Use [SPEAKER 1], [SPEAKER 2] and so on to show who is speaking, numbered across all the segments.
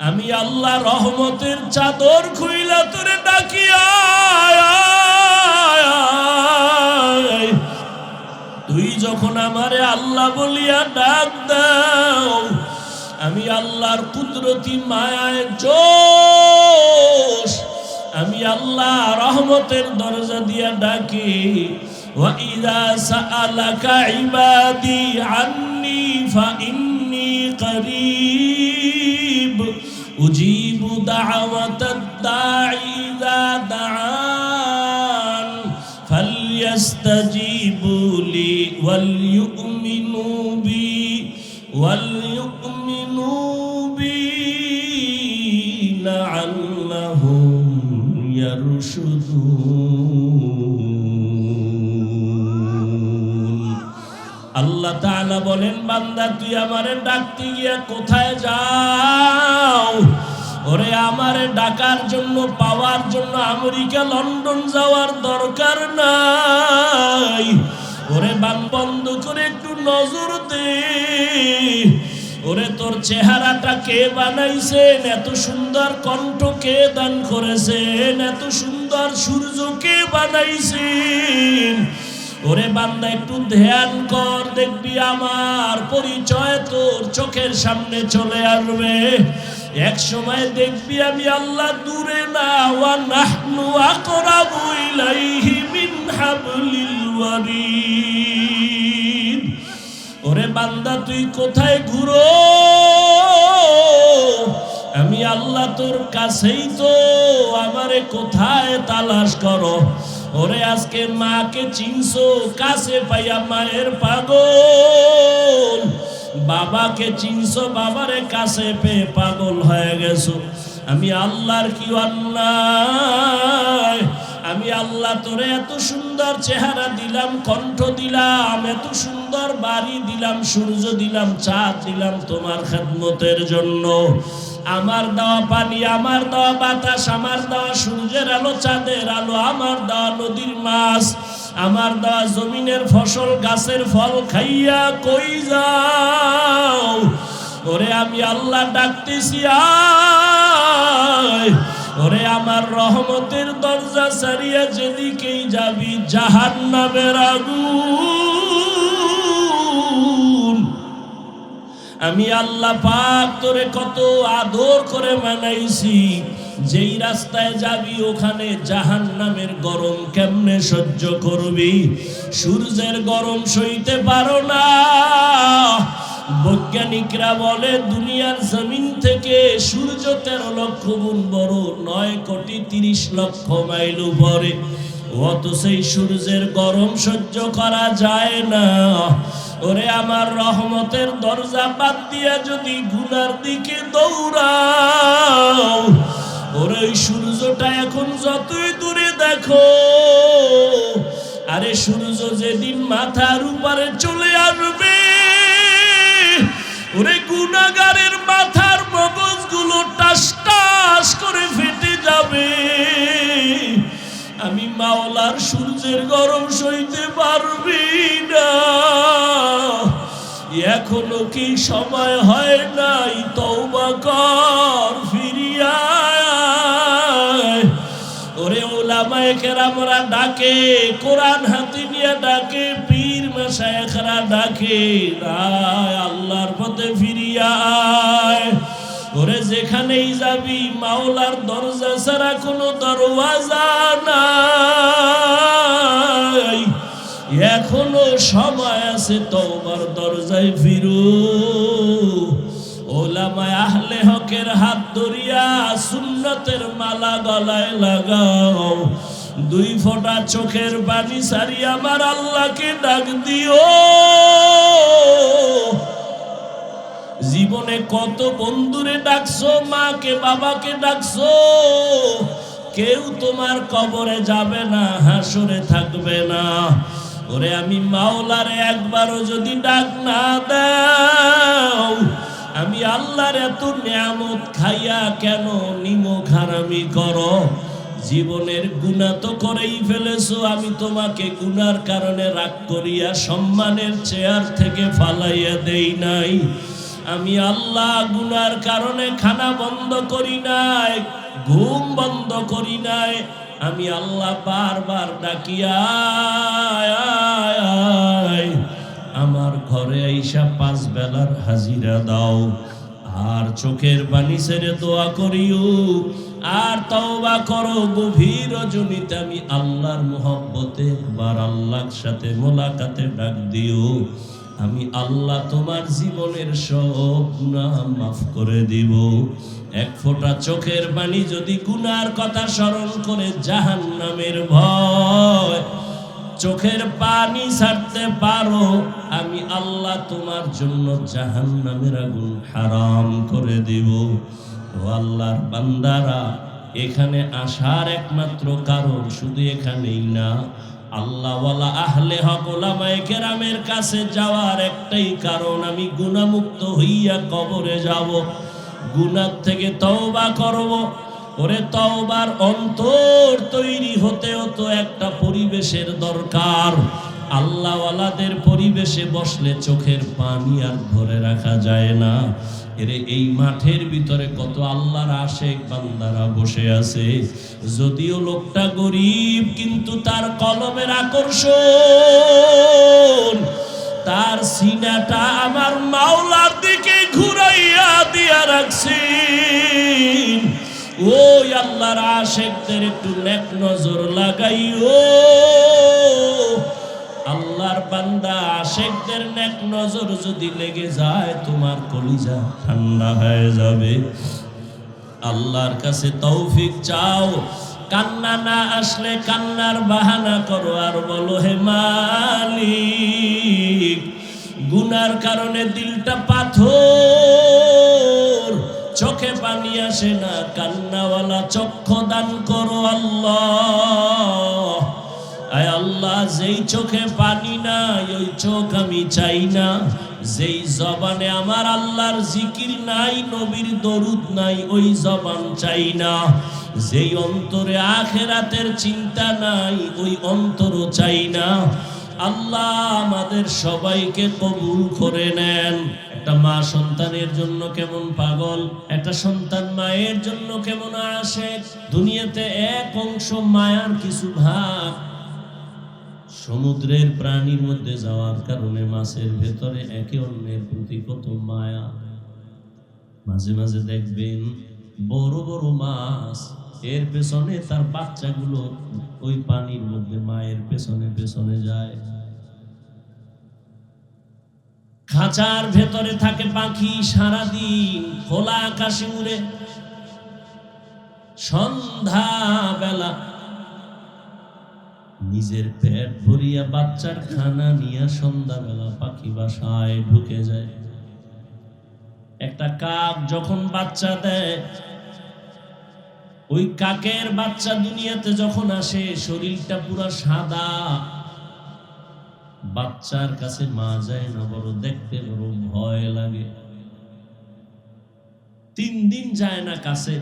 [SPEAKER 1] আমি আল্লাহ রহমতের চাদর খুইলা তোরে ডাকিয়া তুই যখন আমারে আল্লাহ বলিয়া ডাক দাও আমি আল্লাহর কুদরতি মায়ায় জোশ আমি আল্লাহ রহমতের দরজা দিয়া ডাকি وَإِذَا سَأَلَكَ عِبَادِي عَنِّي فَإِنِّي قَرِيبٌ أُجِيبُ دَعْوَةَ الدَّاعِ إِذَا دَعَانِ فَلْيَسْتَجِيبُوا لِي وَلْيُؤْمِنُوا بِي وَلْيُؤْمِنُوا بِي لَعَلَّهُمْ يَرْشُدُونَ. আল্লাহ তাআলা বলেন, বান্দা, তুই আমারে ডাকতে গিয়া কোথায় যাও? ওরে, আমারে ডাকার জন্য, পাওয়ার জন্য আমেরিকা, লন্ডন যাওয়ার দরকার নাই। ওরে বান বন্ধ করে একটু নজর দে। ওরে, তোর চেহারাটা কে বানাইছেন? এত সুন্দর কণ্ঠ কে দান করেছেন? এত সুন্দর সূর্য কে বানাইছেন? ওরে বান্দা, একটু ধ্যান কর, দেখবি আমার পরিচয় তোর চোখের সামনে চলে আসবে। এক সময় দেখবি আমি আল্লাহ দূরে না, ওয়া ওরে বান্দা, তুই কোথায় ঘুরো? আমি আল্লাহ তোর কাছেই তো, আমারে কোথায় তালাশ করো? ওরে আজকে মাকে চিনছো? কাছে পাইয়া মায়ের পাগল। বাবাকে চিনছো? বাবারে কাছে পেয়ে পাগল হয়ে গেছো। আমি আল্লাহর কি অন্যায়? আমি আল্লাহ তোরে এত সুন্দর চেহারা দিলাম, কণ্ঠ দিলাম, এত সুন্দর বাড়ি দিলাম, সূর্য দিলাম চাঁদ দিলাম তোমার খেদমতের জন্য। আমার দেওয়া পানি, আমার দেওয়া বাতাস, আমার দেওয়া সূর্যের আলো, চাঁদের আলো, আমার দেওয়া নদীর মাছ, আমার দেওয়া জমিনের ফসল, গাছের ফল খাইয়া কই যাও? ওরে আমি আল্লাহ ডাকতেছি ওরে আমার রহমতের দরজা সারিয়া যেদিকেই যাবি জাহান নামের আগুন আমি আল্লাহ পাক তোরে কত আদর করে মানাইছি। যেই রাস্তায় যাবি ওখানে জাহান নামের গরম কেমনে সহ্য করবি? সূর্যের গরম সইতে পারো না। বৈজ্ঞানিকরা বলে, দুনিয়ার জমিন থেকে সূর্য তেরো লক্ষ গুণ বড়, নয় কোটি তিরিশ লক্ষ মাইল উপরে। অত সেই সূর্যের গরম সহ্য করা যায় না। ওরে আমার রহমতের দরজা বাদ দিয়া যদি গুনার দিকে দৌড়াও, ওরে সূর্যটা এখন যতই দূরে দেখো, আরে সূর্য যেদিন মাথার উপরে চলে আসবে, ওরে গুনাগারের মাথার মগজগুলো টাস টাস করে ফেটে যাবে। আমি মাওলার সূর্যের গরম সইতে পারবি না। এখনও কি সময় হয় নাই? তওবা কর, ফিরিয়া। ওরে ওলামায়ে কেরামরা ডাকে, কোরআন হাতে নিয়ে ডাকে, পীর মাশায়েখরা ডাকে, আয় আল্লাহর পথে ফিরিয়া ওরে যেখানেই যাবি, মাওলার দরজা ছাড়া কোনো দরওয়াজা নাই। এখনও সময় আছে তোমার দরজায় ফিরু। ওলামায় আহলে হকের হাত ধরিয়া সুন্নতের মালা গলায় লাগাও। দুই ফোঁটা চোখের পানি সারি আমার আল্লাহকে ডাক দিও। জীবনে কত বন্ধুরে ডাকছো, মাকে, বাবাকে ডাকছো? কেউ তোমার কবরে যাবে না, হাসরে থাকবে না। ওরে আমি মাওলারে একবারও যদি ডাক না দাও, আমি আল্লাহর এত নিয়ামত খাইয়া কেন নিমক হারামি করো? জীবনের গুণা তো করেই ফেলেছো, আমি তোমাকে গুনার কারণে রাগ করিয়া সম্মানের চেয়ার থেকে ফালাইয়া দেই নাই। আমি আল্লাহ গুনার কারণে খানা বন্ধ করি নাই, ঘুম বন্ধ করি নাই আমি আল্লাহ বারবার ডাকিয়া আমার ঘরে আইসা পাঁচ বেলার হাজিরা দাও। আর চোখের পানি ছেড়ে দোয়া করিও। আর তওবা করো, গভীর রজনীতে আমি আল্লাহর মোহব্বতে, বার আল্লাহর সাথে মোলাকাতে ডাক দিও। আমি আল্লাহ তোমার জীবনের সব গুনাহ মাফ করে দিব। এক ফোঁটা চোখের পানি যদি গুনার কথা স্মরণ করে জাহান নামের ভয়, চোখের পানি ছাড়তে পারো, আমি আল্লাহ তোমার জন্য জাহান নামের আগুন হারাম করে দিব। ও আল্লাহর বান্দারা, এখানে আসার একমাত্র কারণ শুধু এখানেই না আল্লাহওয়ালা আহলে হক কেরামের কাছে যাওয়ার একটাই কারণ, আমি গুণামুক্ত হইয়া কবরে যাব গুনার থেকে তওবা করব। ওরে তওবার অন্তর তৈরি হতেও তো একটা পরিবেশের দরকার। আল্লাহওয়ালাদের পরিবেশে বসলে চোখের পানি আর ধরে রাখা যায় না। এই মাঠের ভিতরে কত আল্লাহর আশেক বান্দারা বসে আছে। যদিও লোকটা গরিব, কিন্তু তার কলমের আকর্ষণ, তার সিনাটা আমার মাওলার দিকে ঘুরাইয়া দিয়া রাখছি ওই আল্লাহর আশেকদের একটু নেক নজর লাগাইও। আল্লাহর বান্দা, আশেকদের নেক নজর যদি লেগে যায়, তোমার কলিজা ঠান্ডা হয়ে যাবে। আল্লাহর কাছে তৌফিক চাও। কান্না না আসলে কান্নার বাহানা করো আর বলো, হে মালিক, গুনার কারণে দিলটা পাথর, চোখে পানি আসে না। কান্নাওয়ালা চক্ষু দান করো আল্লাহ। আয় আল্লাহ, যেই চোখে পানি নাই, ওই চোখ আমি চাই না। যেই জবানে আমার আল্লাহর জিকির নাই, নবীর দরুদ নাই, ওই জবান চাই না। যেই অন্তরে আখেরাতের চিন্তা নাই, ওই অন্তরও চাই না। আল্লাহ আমাদের সবাইকে কবুল করে নেন। একটা মা সন্তানের জন্য কেমন পাগল, একটা সন্তান মায়ের জন্য কেমন আসে দুনিয়াতে এক অংশ মায়ার কিছু ভাগ সমুদ্রের প্রাণীর মধ্যে যাওয়ার কারণে মাছের ভেতরে একে অন্যের প্রতি কত মায়া। মাঝে মাঝে দেখবেন বড় বড় মাছ, এর পেছনে তার বাচ্চাগুলো ওই পানির মধ্যে মায়ের পেছনে পেছনে যায়। খাঁচার ভেতরে থাকে পাখি সারাদিন, খোলা আকাশে উড়ে। সন্ধ্যা বেলা নিজের পেট ভরিয়া বাচ্চার খানা নিয়ে সন্ধ্যাবেলা পাখি বাসায় ঢুকে যায়। একটা কাক যখন বাচ্চা দেয়, ওই কাকের বাচ্চা দুনিয়াতে যখন আসে, শরীরটা পুরো সাদা। বাচ্চার কাছে মা যায় না, বড় দেখতে বড় ভয় লাগে। তিন দিন যায় না কাছে।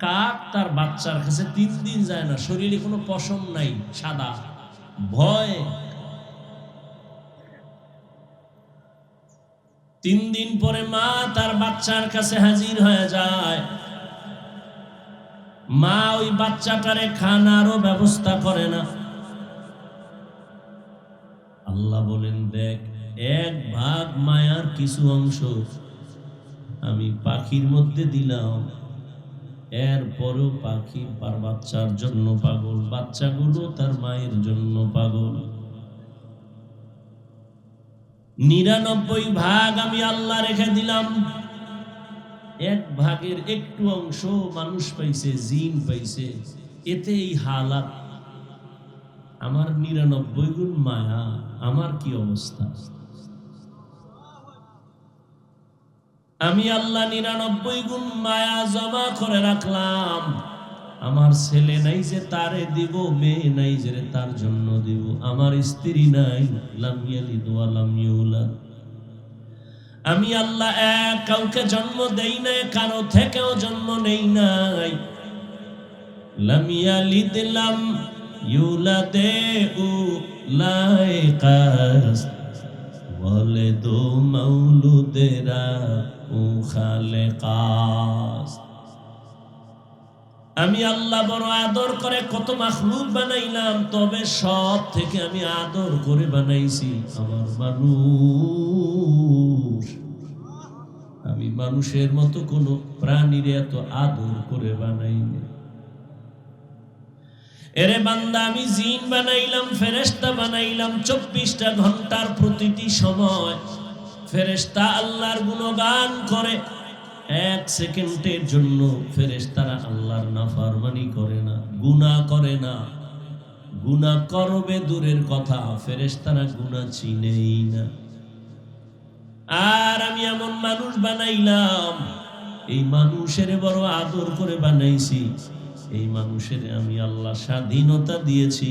[SPEAKER 1] কাক তার বাচ্চার কাছে তিন দিন যায় না, শরীরে কোনো পশম নাই, সাদা। ভয়। তিন দিন পরে মা তার বাচ্চার কাছে হাজির হয়ে যায়। মা ওই বাচ্চাটারে খানারও ব্যবস্থা করে না। আল্লাহ বলেন, দেখ, এক ভাগ মায়ার কিছু অংশ আমি পাখির মধ্যে দিলাম। এরপরও পাখি তার বাচ্চার জন্য পাগল, বাচ্চাগুলো তার মায়ের জন্য পাগল। নিরানব্বই ভাগ আমি আল্লাহ রেখে দিলাম। এক ভাগের একটু অংশ মানুষ পাইছে, জিন পাইছে। এতে এই হালাত। আমার নিরানব্বই গুণ মায়া, আমার কি অবস্থা? আমি আল্লাহ নিরানব্বই গুণ মায়া জমা করে রাখলাম। আমার ছেলে নাই যে তারে দিব, মেয়ে নাই যে তার জন্য দিব। আমার স্ত্রী নাই লামিয়ালি দোয়া লামিউলাদ আমি আল্লাহ এক, কাউকে জন্ম দেই নাই, কারও থেকেও জন্ম নেই নাই। লামিয়ালি দিলাম ইউলাদে উ লাইকাস বলে দো কাস আমি আল্লাহ বড় আদর করে কত মাখলুক বানাইলাম, তবে সব থেকে আমি আদর করে বানাইছি আমার মানুষ। আমি মানুষের মতো কোনো প্রাণীর এত আদর করে বানাইনি এরে বান্দা, আমি জিন বানাইলাম ফেরেস্তা বানাইলাম, চব্বিশটা ঘণ্টার প্রতিটি সময় ফেরেস্তা আল্লাহর গুণগান করে। এক সেকেন্ডের জন্য ফেরেস্তারা আল্লাহর নাফরমানি করে না, গুনাহ করে না। গুনাহ করবে দূরের কথা ফেরেস্তারা গুনাহ চিনেই না। আর আমি এমন মানুষ বানাইলাম, এই মানুষের বড় আদর করে বানাইছি, এই মানুষের আমি আল্লাহ স্বাধীনতা দিয়েছি।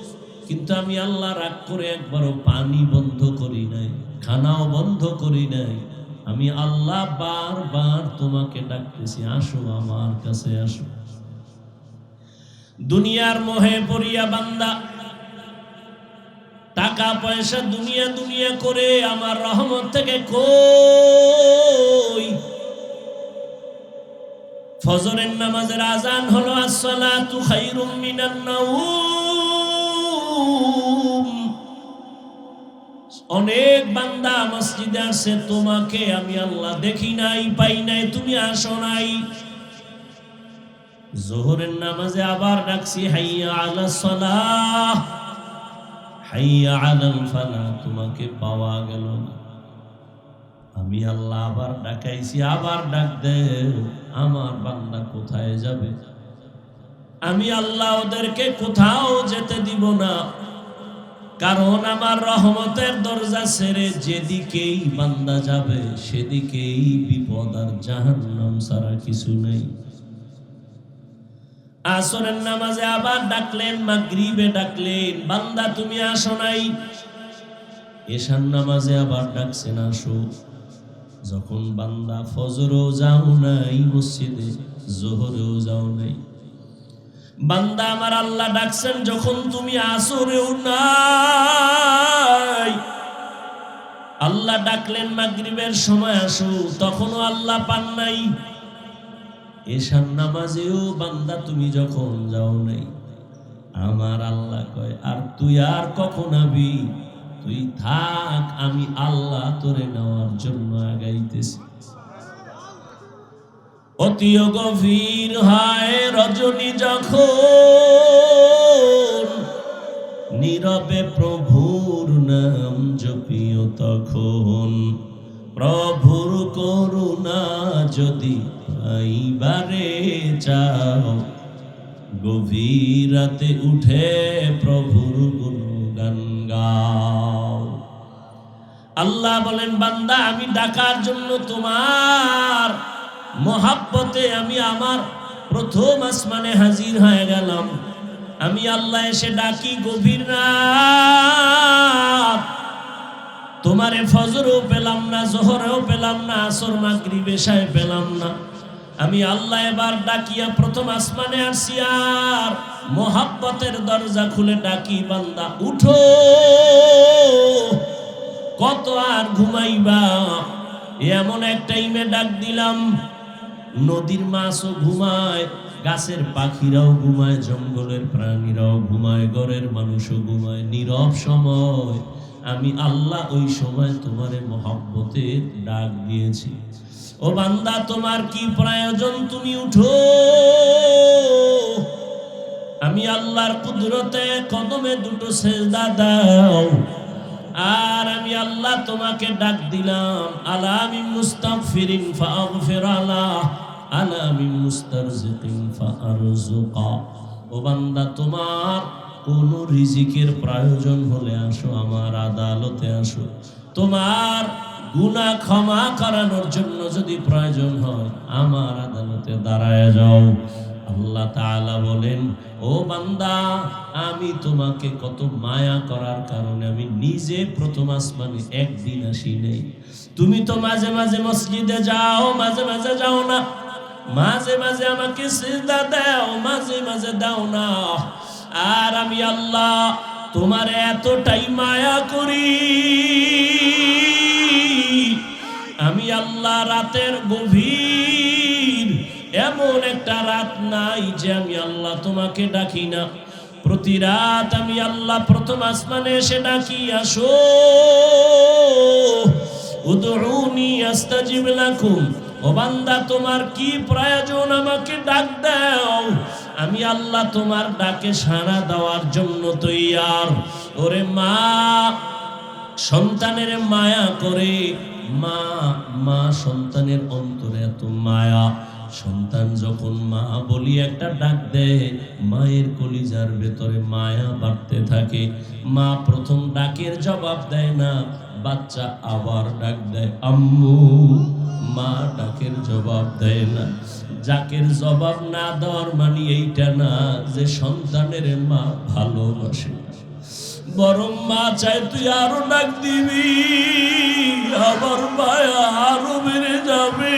[SPEAKER 1] কিন্তু আমি আল্লাহ রাগ করে একবারও পানি বন্ধ করি নাই, খানাও বন্ধ করি নাই। আমি আল্লাহ বারবার তোমাকে ডাকতেছি, আসো আমার কাছে আসো। দুনিয়ার মোহে পড়িয়া বান্দা টাকা পয়সা দুনিয়া দুনিয়া করে আমার রহমত থেকে কই? ফজরের নামাজের আজান হলো, আসসালাতু খাইরুম মিনান নাউম। অনেক বান্দা মসজিদে আসে তোমাকে আমি আল্লাহ দেখি নাই, পাই নাই, তুমি আসো নাই। জোহরের নামাজে আবার ডাকছি, হাইয়া আলা সালাহ, হাইয়া আলাল ফালা তোমাকে পাওয়া গেল না। আমি আল্লাহ আবার ডাকাইছি, আবার ডাক দে আমার বান্দা কোথায় যাবে? আমি আল্লাহ ওদেরকে কোথাও যেতে দিব না। কারণ আমার রহমতের দরজা ছেড়ে যেদিকেই বান্দা যাবে, সেদিকেই বিপদ আর জাহান্নাম ছাড়া কিছু নেই। আসরের নামাজে আবার ডাকলেন, মাগরিবে ডাকলেন, বান্দা তুমি আসো নাই। এশার নামাজে আবার ডাকছেন, আসো। যখন বান্দা ফজরও যাও নাই, মসজিদে জোহরেও যাও নাই। বান্দা আমার আল্লাহ ডাকছেন, যখন তুমি আসরেও নাই, আল্লাহ ডাকলেন মাগরিবের সময় আসো, তখনও আল্লাহ পান নাই। এশার নামাজেও বান্দা তুমি যখন যাও নাই, আমার আল্লাহ কয়, আর তুই আর কখন আবি? তুই থাক, আমি আল্লাহ তোরে নেওয়ার জন্য আগাইতেছি। অতিও গভীর হায় রজনী যখন নীরবে প্রভুর নাম জপিও তখন, প্রভুর করুণা যদি পাইবারে চাও, গভীর রাতে উঠে প্রভুর গুণগান গাও। আল্লাহ বলেন, বান্দা, আমি ডাকার জন্য তোমার মহাব্বতে আমি আমার প্রথম আসমানে হাজির হয়ে গেলাম। আমি আল্লাহ এসে ডাকি, গভীর রাত, তোমারে ফজরও পেলাম না, জোহরেও পেলাম না, আসর মাগরি বেশায় পেলাম না। আমি আল্লাহ এবার ডাকিয়া প্রথম আসমানে আসি আর মোহাব্বতের দরজা খুলে ডাকি, বান্দা, উঠো, কত আর ঘুমাইবা? এমন এক টাইমে ডাক দিলাম। নদীর মাছও ঘুমায়, গাছের পাখিরাও ঘুমায়, জঙ্গলের প্রাণীরাও ঘুমায়, ঘরের মানুষও ঘুমায়। নীরব সময়, আমি আল্লাহ ওই সময় তোমারে মহব্বতে ডাক দিয়েছি। ও বান্দা, তোমার কি প্রয়োজন তুমি উঠো। আমি আল্লাহর কুদরতে কদমে দুটো সেজদা দাও। আর আমি আল্লাহ তোমাকে ডাক দিলাম আলামি মুস্তাগফিরিন ফাগফির আলা আলামি মুস্তারজিকিন ফারজুকা ও বান্দা, তোমার কোন রিজিকের প্রয়োজন হলে আসো, আমার আদালতে আসো। তোমার গুনাহ ক্ষমা করানোর জন্য যদি প্রয়োজন হয়, আমার আদালতে দাঁড়ায় যাও। আল্লাহ তাআলা বলেন, ও বান্দা, আমি তোমাকে কত মায়া করার কারণে আমি নিজে প্রথম আসমানে একদিন আসি নেই। তুমি তো মাঝে মাঝে মসজিদে যাও, মাঝে মাঝে যাও না। মাঝে মাঝে আমাকে সিজদা দাও, মাঝে মাঝে দাও না। আর আমি আল্লাহ তোমার এতটাই মায়া করি। আমি আল্লাহ রাতের গভীর এমন একটা রাত নাই যে আমি আল্লাহ তোমাকে ডাকি না। প্রতি রাত আমি আল্লাহ প্রথম আসমানে এসে ডাকি, আসো আমি আল্লাহ তোমার ডাকে সাড়া দেওয়ার জন্য তৈয়ার। ওরে মা, সন্তানের মায়া করে। মা মা সন্তানের অন্তরে এত মায়া। সন্তান যখন মা বলি একটা ডাক দেয়, মায়ের কলিজার ভেতরে মায়া বাড়তে থাকে। মা প্রথম ডাকের জবাব দেয় না, বাচ্চা আবার ডাক দেয়, আম্মু, মা ডাকের জবাব দেয় না। যাকের জবাব না দেওয়ার মানে এইটা না যে সন্তানের মা ভালোবাসে। বরং মা চায় তুই আরও ডাক দিবি, আবার মায়া আরও বেড়ে যাবে।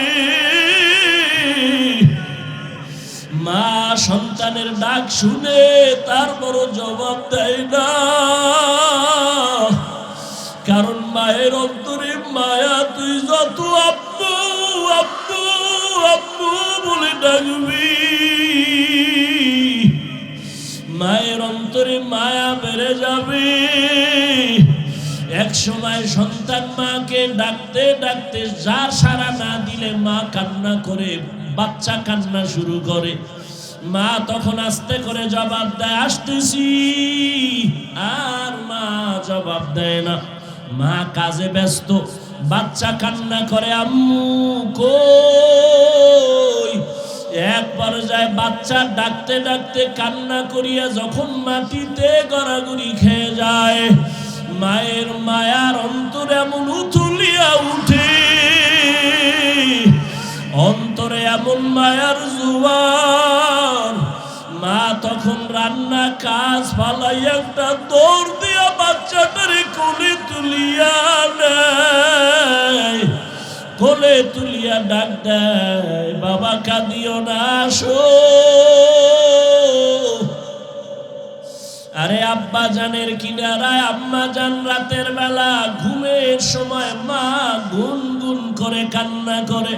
[SPEAKER 1] সন্তানের ডাক শুনে তারপরও জবাব দেয় না। কারণ মায়ের অন্তরে মায়া, তুই যত আব্বু আব্বু আব্বু বলে ডাকবি। মায়ের অন্তরে মায়া বেড়ে যাবে। এক সময় সন্তান মাকে ডাকতে ডাকতে যার সারা না দিলে মা কান্না করে, বাচ্চা কান্না শুরু করে। মা তখন আস্তে করে জবাব দেয়, আসতেছি। আর মা জবাব দেয় না। মা কাজে ব্যস্ত, বাচ্চা কান্না করে, আম্মু কই? এক পর্যায়ে বাচ্চা ডাকতে ডাকতে কান্না করিয়া যখন মাটিতে গড়াগড়ি খেয়ে যায়, মায়ের মায়ার অন্তর এমন উথুলিয়া উঠে। অন্তরে এমন মায়ার জুয়ার মা তখন রান্না কাজ ফালাই, একটা দৌড় দিয়া বাচ্চাটারে কোলে তুলিয়া নেয় কোলে তুলিয়া ডাক দেয়, বাবা, কাঁদিও না, আসো। আরে আব্বা জানের কিনারায়, আম্মা জান রাতের বেলা ঘুমের সময় মা গুন গুন করে কান্না করে।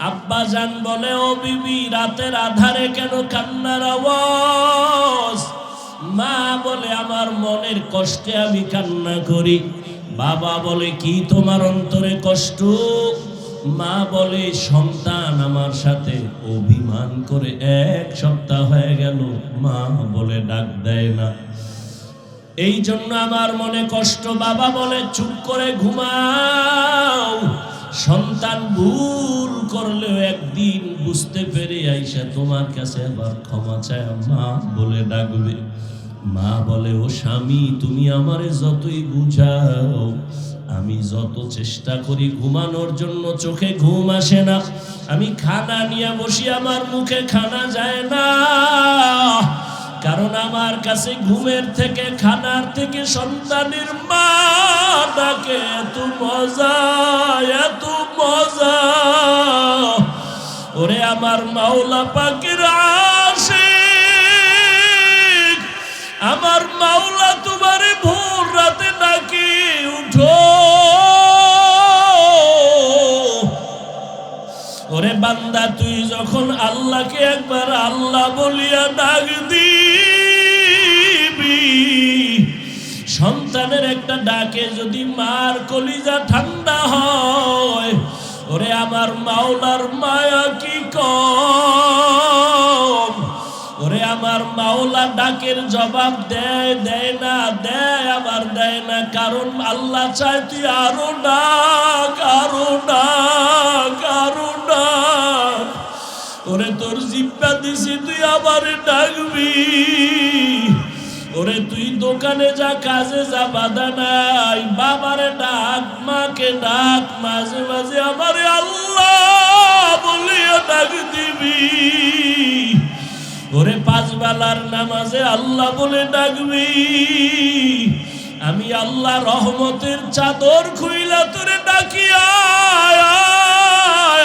[SPEAKER 1] আব্বা জান বলে, ও বিবি, রাতের আধারে কেন কান্নার আওয়াজ? মা বলে, আমার মনের কষ্টে আমি কান্না করি। বাবা বলে, কি তোমার অন্তরে কষ্ট? মা বলে, সন্তান আমার সাথে অভিমান করে এক সপ্তাহ হয়ে গেল। মা বলে, ডাক দেয় না। এই জন্য আমার মনে কষ্ট। বাবা বলে, চুপ করে ঘুমাও। সন্তান ভুল করলেও একদিন বুঝতে পেরে আইসা তোমার কাছে আবার ক্ষমা চায়। মা বলে ডাকবে। মা বলে, ও স্বামী, তুমি আমারে যতই বুঝাও, আমি যত চেষ্টা করি ঘুমানোর জন্য চোখে ঘুম আসে না। আমি খানা নিয়ে বসি, আমার মুখে খানা যায় না। কারণ আমার কাছে ঘুমের থেকে, খানার থেকে, সন্তানের মা ডাকে এত মজা এত মজা। ওরে আমার মাওলা পাখির আসে আমার মাওলা তোমারে ভোর রাতে ডাকি উঠো। ওরে বান্দা, তুই যখন আল্লাহকে একবার আল্লাহ বলিয়া ডাক দিবি ডাকে যদি মার কলিজা ঠান্ডা হয়, ওরে আমার মাওলার মায়া কি কম? ওরে আমার মাওলা ডাকের জবাব দেয় দেয় না, দেয়, আবার দেয় না। কারণ আল্লাহ চায় তুই আরও ডাক আরও ডাক আরও ডাক। ওরে তোর জিব্বা দিছি, তুই আবার ডাকবি। ওরে তুই দোকানে যা কাজে যা বাধা নাই। বাবারে ডাক মাকে ডাক মাঝে মাঝে আমারে আল্লাহ বলিয়া ডাক দিবি। ওরে পাঁচ বেলার নামাজে আল্লাহ বলে ডাকবি। আমি আল্লাহ রহমতের চাদর খুইলা তোরে ডাকি আয়, আয়,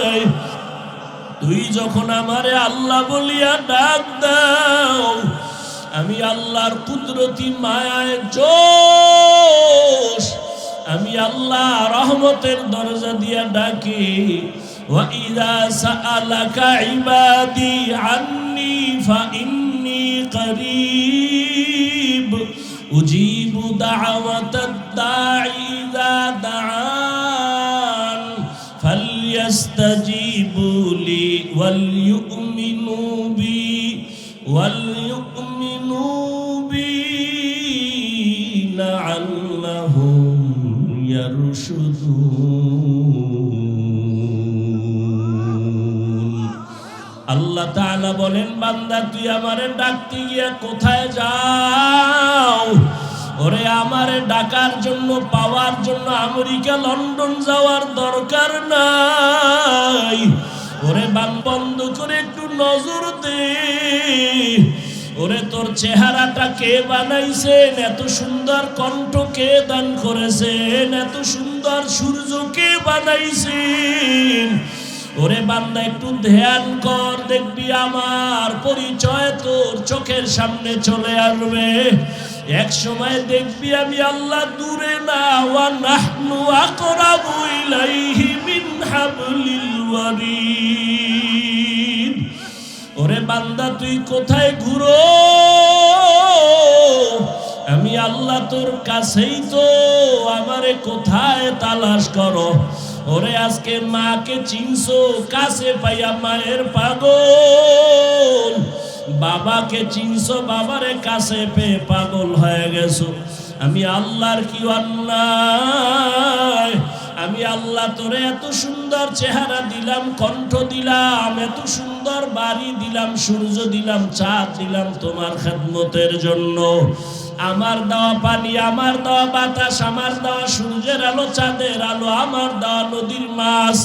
[SPEAKER 1] আয়। তুই যখন আমারে আল্লাহ বলিয়া ডাক দাও আমি আল্লাহর কুদরতি মায়ায় জোশ আমি আল্লাহ রহমতের দরজা দিয়া ডাকি وَإِذَا سَأَلَكَ عِبَادِي عَنِّي فَإِنِّي قَرِيبٌ أُجِيبُ دَعْوَةَ الدَّاعِ إِذَا دَعَانِ فَلْيَسْتَجِيبُوا لِي وَلْيُؤْمِنُوا بِي وَلْيُؤْمِنُوا بِي لَعَلَّهُمْ يرشدون আল্লাহ তাআলা বলেন বান্দা তুই আমারে ডাকতে গিয়া কোথায় যাও ওরে আমারে ডাকার জন্য পাওয়ার জন্য আমেরিকা লন্ডন যাওয়ার দরকার নাই ওরে বান বন্ধ করে একটু নজর দে ওরে তোর চেহারাটা কে বানাইছেন এত সুন্দর কণ্ঠ কে দান করেছেন এত সুন্দর সূর্য কে বানাইছেন ওরে বান্দা, একটু ধ্যান কর, দেখবি আমার পরিচয় তোর চোখের সামনে চলে আসবে। এক সময় দেখবি আমি আল্লাহ দূরে না, ওয়া নাহনু আকরাবু ইলাইহি মিন হাবলিল ওয়ারিদ। বান্দা, তুই কোথায় ঘুরো? আমি আল্লাহ তোর কাছেই তো, আমারে কোথায় তালাশ করো? ওরে, আজকে মাকে চিনছো? কাছে পাইয়া মায়ের পাগল। বাবাকে চিনছো? বাবারে কাছে পেয়ে পাগল হয়ে গেছো। আমি আল্লাহর কি অন্যায়? আমি আল্লাহ তোরে এত সুন্দর চেহারা দিলাম, কণ্ঠ দিলাম, এত সুন্দর বাড়ি দিলাম, সূর্য দিলাম, চাঁদ দিলাম তোমার খেদমতের জন্য। আমার দেওয়া পানি, আমার দেওয়া বাতাস, আমার দেওয়া সূর্যের আলো, চাঁদের আলো, আমার দেওয়া নদীর মাছ,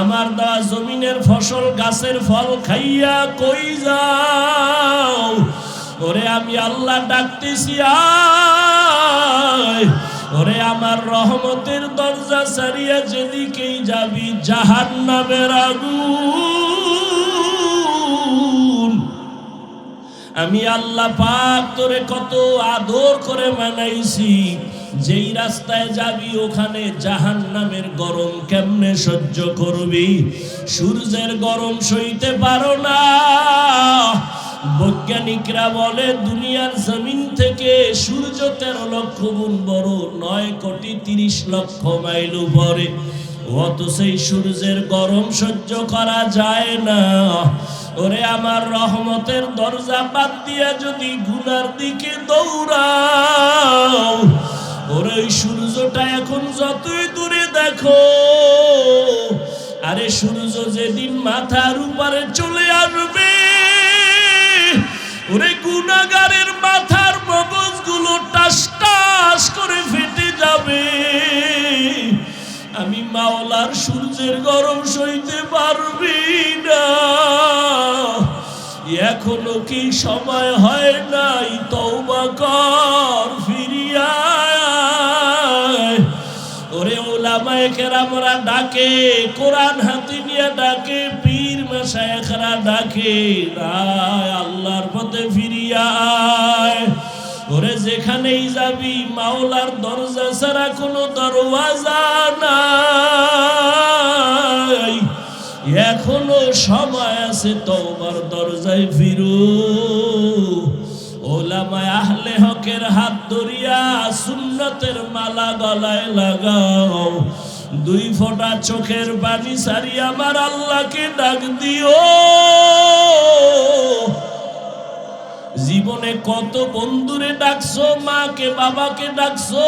[SPEAKER 1] আমার দেওয়া জমিনের ফসল, গাছের ফল খাইয়া কই যাও? ওরে আমি আল্লাহ ডাকতেছি, আয়। ওরে আমার রহমতের দরজা সারিয়া যেদিকেই যাবি জাহান নামের আমি আল্লাহ পাক তোরে কত আদর করে মানাইছি, যেই রাস্তায় যাবি ওখানে জাহান নামের গরম কেমনে সহ্য করবি? সূর্যের গরম সইতে পারো না। বৈজ্ঞানিকরা বলে, দুনিয়ার জমিন থেকে সূর্য তেরো লক্ষ গুণ বড়, নয় কোটি তিরিশ লক্ষ মাইল উপরে। অত সেই সূর্যের গরম সহ্য করা যায় না। ওরে আমার রহমতের দরজা বাদ দিয়া যদি গুনার দিকে দৌড়াও, ওরে ওই সূর্যটা এখন যতই দূরে দেখো, আরে সূর্য যেদিন মাথার উপরে চলে আসবে ওরে গুনাগারের মাথার মগজগুলো টাস টাস করে ফেটে যাবে। আমি মাওলার সূর্যের গরম সইতে পারবি না। এখনও কি সময় হয় নাই? তওবা কর ফিরিয়া ওরে ওলামায়ে কেরামরা ডাকে, কোরআন হাতে নিয়ে ডাকে মাশায়েখরা ডাকে আল্লাহর পথে ফিরিয়া আয়। ওরে যেখানেই যাবি, মাওলার দরজা ছাড়া কোনো দরওয়াজা নাই। এখনও সময় আছে তোমার দরজায় ফিরু। ওলামায় আহলে হকের হাত ধরিয়া সুন্নতের মালা গলায় লাগাও। দুই ফোঁটা চোখের পানি সারি আমার আল্লাহকে ডাক দিও। জীবনে কত বন্ধুরে ডাকছো, মাকে, বাবাকে ডাকছো।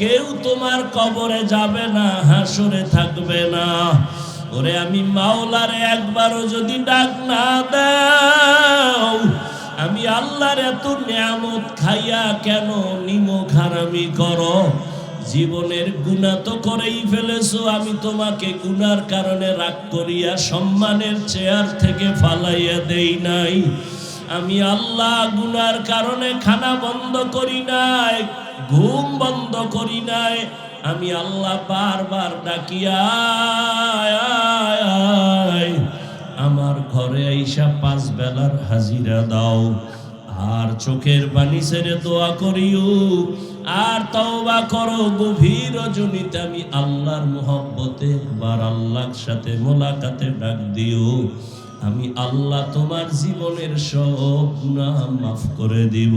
[SPEAKER 1] কেউ তোমার কবরে যাবে না, হাসরে থাকবে না। ওরে আমি মাওলারে একবারও যদি ডাক না দাও, আমি আল্লাহর এত নিয়ামত খাইয়া কেন নিমক হারামি করো? জীবনের গুণা তো করেই ফেলেছো, আমি তোমাকে গুনার কারণে রাগ করিয়া সম্মানের চেয়ার থেকে ফালাইয়া দেই নাই আমি আল্লাহ গুনার কারণে খানা বন্ধ করি নাই, ঘুম বন্ধ করি নাই আমি আল্লাহ বারবার ডাকিয়া। আমার ঘরে আইসা পাঁচ বেলার হাজিরা দাও, আর চোখের পানি ছেড়ে দোয়া করিও আর তওবা করো, গভীর রজনীতে আমি আল্লাহর মোহব্বতে বার আল্লাহর সাথে মোলাকাতে ডাক দিও। আমি আল্লাহ তোমার জীবনের সব গুনাহ মাফ করে দিব।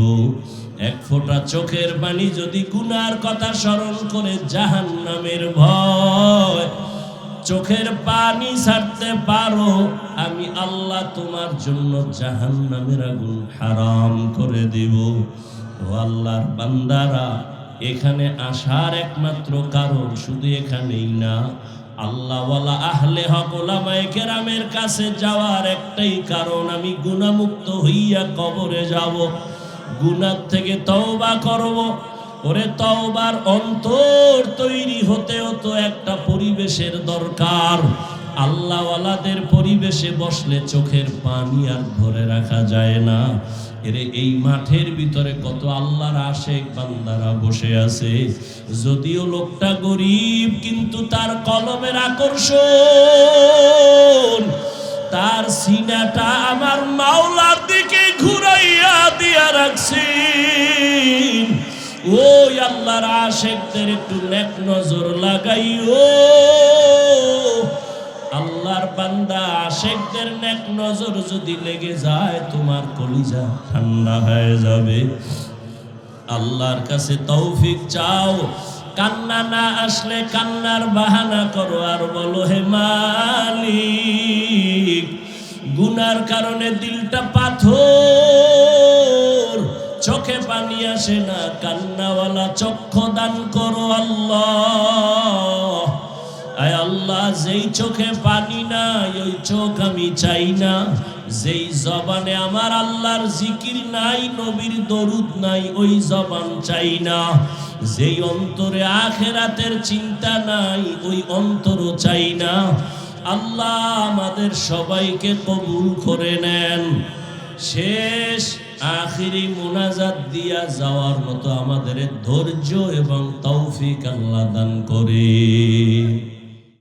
[SPEAKER 1] এক ফোঁটা চোখের পানি যদি গুনার কথা স্মরণ করে জাহান নামের ভয়, চোখের পানি ছাড়তে পারো, আমি আল্লাহ তোমার জন্য জাহান নামের আগুন হারাম করে দিব। আল্লাহর বান্দারা, এখানে আসার একমাত্র কারণ শুধু এখানেই না, আল্লাহওয়ালা আহলে হক ওলামায়ে কেরামের কাছে যাওয়ার একটাই কারণ, আমি গুণামুক্ত হইয়া কবরে যাব, গুনার থেকে তওবা করব। ওরে তওবার অন্তর তৈরি হতেও তো একটা পরিবেশের দরকার, আল্লাহওয়ালাদের পরিবেশে বসলে চোখের পানি আর ধরে রাখা যায় না। এরে এই মাঠের ভিতরে কত আল্লাহর আশেক বান্দারা বসে আছে। যদিও লোকটা গরিব, কিন্তু তার কলমের আকর্ষণ, তার সিনাটা আমার মাওলার দিকে ঘুরাইয়া দিয়া রাখছি ওই আল্লাহর আশেকদের একটু নেক নজর লাগাইও। আল্লাহর বান্দা, আশেকদের নেক নজর যদি লেগে যায়, তোমার কলিজা ঠান্ডা হয়ে যাবে। আল্লাহর কাছে তৌফিক চাও। কান্না না আসলে কান্নার বাহানা করো আর বলো, হে মালিক, গুনার কারণে দিলটা পাথর, চোখে পানি আসে না। কান্নাওয়ালা চক্ষু দান করো আল্লাহ। আল্লাহ যেই চোখে পানি নাই, ওই চোখ আমি চাই না। যেই জবানে আমার আল্লাহর জিকির নাই, নবীর দরুদ নাই, ওই জবান চাই না। যেই অন্তরে আখেরাতের চিন্তা নাই, ওই অন্তরও চাই না। আল্লাহ আমাদের সবাইকে কবুল করে নেন। শেষ আখিরি মোনাজাত দিয়া যাওয়ার মতো আমাদের ধৈর্য এবং তৌফিক আল্লাহ দান করে।